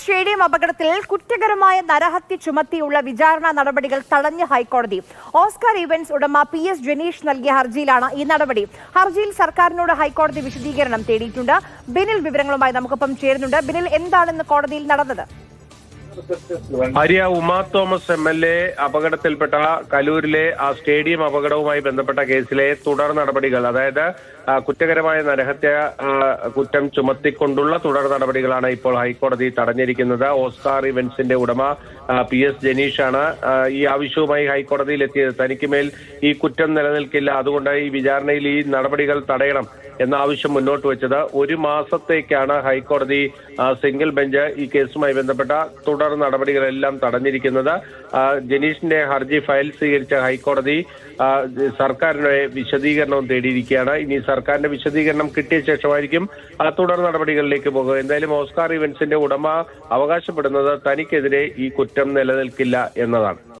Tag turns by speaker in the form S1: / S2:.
S1: Stadium അപകടത്തിൽ കുറ്റകരമായ നരഹത്യ ചുമത്തിയുള്ള വിചാരണ നടപടികൾ തടഞ്ഞ ഹൈക്കോടതി. ഓസ്കാർ ഇവന്റ്സ് ഉടമ പി എസ് ജനീഷ് നൽകിയ ഹർജിയിലാണ് ഈ നടപടി. ഹർജിയിൽ സർക്കാരിനോട് ഹൈക്കോടതി വിശദീകരണം തേടിയിട്ടുണ്ട്. ബിനിൽ വിവരങ്ങളുമായി നമുക്കൊപ്പം ചേരുന്നുണ്ട്. ബിനിൽ എന്താണ് ഇന്ന് കോടതിയിൽ നടന്നത്?
S2: Arya Uma Thomas M L A അപകടത്തിൽപ്പെട്ട കലൂരിലെ ആ സ്റ്റേഡിയം അപകടവുമായി ബന്ധപ്പെട്ട കേസിലെ തുടർ നടപടികൾ അതായത് കുറ്റകരമായ നരഹത്യ കുറ്റം ചുമത്തിക്കൊണ്ടുള്ള തുടർ നടപടികളാണ് ഇപ്പോൾ ഹൈക്കോടതി തടഞ്ഞിരിക്കുന്നത്. ഓസ്കാർ ഇവന്റ്സിന്റെ ഉടമ പി എസ് ജനീഷാണ് ഈ ആവശ്യവുമായി ഹൈക്കോടതിയിൽ എത്തിയത് തനിക്ക് മേൽ ഈ കുറ്റം നിലനിൽക്കില്ല. അതുകൊണ്ട് ഈ വിചാരണയിൽ ഈ നടപടികൾ തടയണം. എന്ന ആവശ്യം മുന്നോട്ട് വെച്ചത്. ഒരു മാസത്തേക്കാണ് ഹൈക്കോടതി സിംഗിൾ ബെഞ്ച് ഈ കേസുമായി ബന്ധപ്പെട്ട തുടർ നടപടികളെല്ലാം തടഞ്ഞിരിക്കുന്നത്. ജനീഷിന്റെ ഹർജി ഫയൽ സ്വീകരിച്ച ഹൈക്കോടതി സർക്കാരിന്റെ വിശദീകരണവും തേടിയിരിക്കുകയാണ്. ഇനി സർക്കാരിന്റെ വിശദീകരണം കിട്ടിയ ശേഷമായിരിക്കും തുടർ നടപടികളിലേക്ക് പോകുക. എന്തായാലും ഓസ്കാർ ഇവന്റ്സിന്റെ ഉടമ അവകാശപ്പെടുന്നത് തനിക്കെതിരെ ഈ കുറ്റം നിലനിൽക്കില്ല എന്നതാണ്.